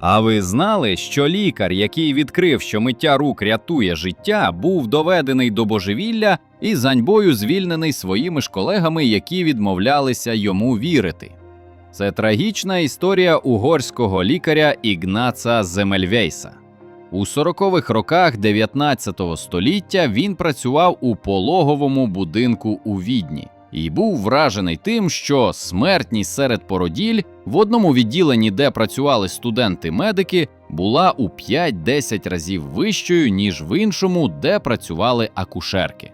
А ви знали, що лікар, який відкрив, що миття рук рятує життя, був доведений до божевілля і з ганьбою звільнений своїми ж колегами, які відмовлялися йому вірити? Це трагічна історія угорського лікаря Ігнаца Земельвейса. У 40-х роках 19 століття він працював у пологовому будинку у Відні і був вражений тим, що смертність серед породіль в одному відділенні, де працювали студенти-медики, була у 5-10 разів вищою, ніж в іншому, де працювали акушерки.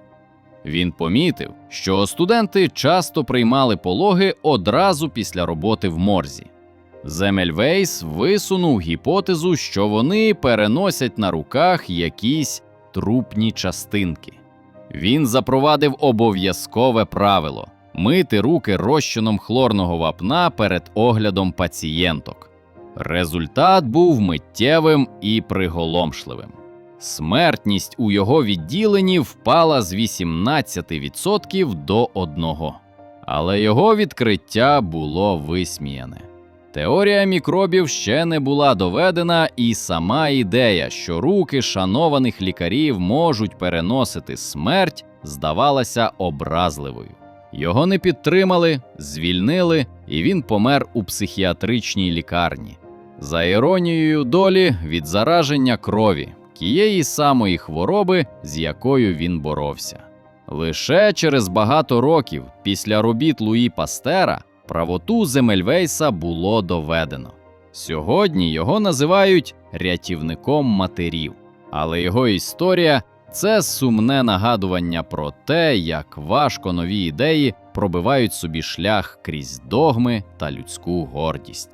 Він помітив, що студенти часто приймали пологи одразу після роботи в морзі. Земельвейс висунув гіпотезу, що вони переносять на руках якісь трупні частинки. Він запровадив обов'язкове правило мити руки розчином хлорного вапна перед оглядом пацієнток. Результат був миттєвим і приголомшливим. Смертність у його відділенні впала з 18% до 1%. Але його відкриття було висміяне. Теорія мікробів ще не була доведена, і сама ідея, що руки шанованих лікарів можуть переносити смерть, здавалася образливою. Його не підтримали, звільнили, і він помер у психіатричній лікарні. За іронією долі від зараження крові, тієї самої хвороби, з якою він боровся. Лише через багато років після робіт Луї Пастера правоту Земельвейса було доведено. Сьогодні його називають рятівником матерів, але його історія це сумне нагадування про те, як важко нові ідеї пробивають собі шлях крізь догми та людську гордість.